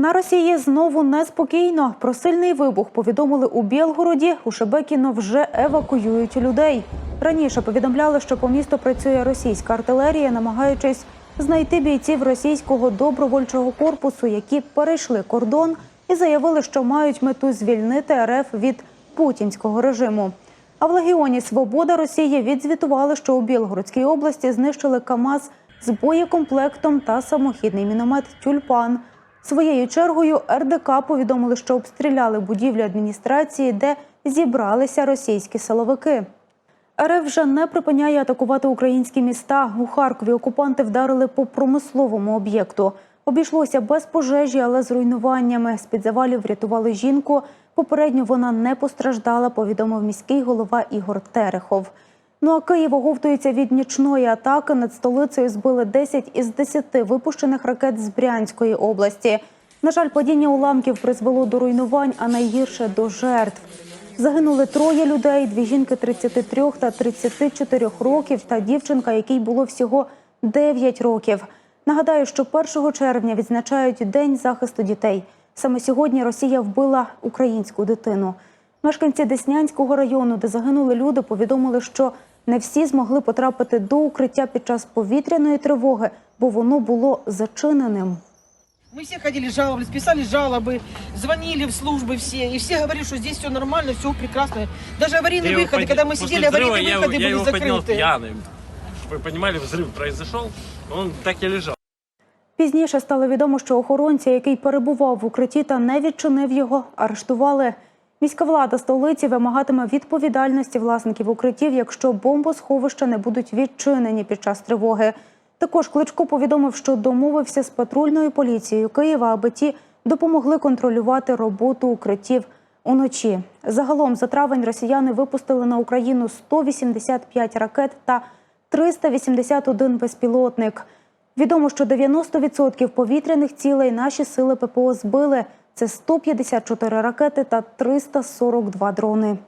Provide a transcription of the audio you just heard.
На Росії знову неспокійно. Про сильний вибух повідомили у Білгороді. У Шебекіно вже евакуюють людей. Раніше повідомляли, що по місту працює російська артилерія, намагаючись знайти бійців російського добровольчого корпусу, які перейшли кордон і заявили, що мають мету звільнити РФ від путінського режиму. А в легіоні Свобода Росії відзвітували, що у Білгородській області знищили КАМАЗ з боєкомплектом та самохідний міномет Тюльпан. Своєю чергою РДК повідомили, що обстріляли будівлю адміністрації, де зібралися російські силовики. РФ вже не припиняє атакувати українські міста. У Харкові окупанти вдарили по промисловому об'єкту. Обійшлося без пожежі, але з руйнуваннями. З під завалів врятували жінку. Попередньо вона не постраждала, повідомив міський голова Ігор Терехов. Ну а Київ оговтується від нічної атаки. Над столицею збили 10 із 10 випущених ракет з Брянської області. На жаль, падіння уламків призвело до руйнувань, а найгірше до жертв. Загинули троє людей: дві жінки 33 та 34 років, та дівчинка, якій було всього 9 років. Нагадаю, що 1 червня відзначають День захисту дітей. Саме сьогодні Росія вбила українську дитину. Мешканці Деснянського району, де загинули люди, повідомили, що не всі змогли потрапити до укриття під час повітряної тривоги, бо воно було зачиненим. Мы все ходили, жаловались, писали жалобы, звонили в службы все, и все говорили, что здесь все нормально, все прекрасно. Даже аварийные Я его выходы, подня- когда мы после сидели, взрыва аварийные я, его- выходы я были его поднял закрыты. пьяным. Вы понимали, взрыв произошел, он так и лежал. Пізніше стало відомо, що охоронця, який перебував в укритті та не відчинив його, арештували. Міська влада столиці вимагатиме відповідальності власників укриттів, якщо бомбосховища не будуть відчинені під час тривоги. Також Кличко повідомив, що домовився з патрульною поліцією Києва, аби ті допомогли контролювати роботу укриттів уночі. Загалом за травень росіяни випустили на Україну 185 ракет та 381 безпілотник. Відомо, що 90% повітряних цілей наші сили ППО збили. Це 154 ракети та 342 дрони.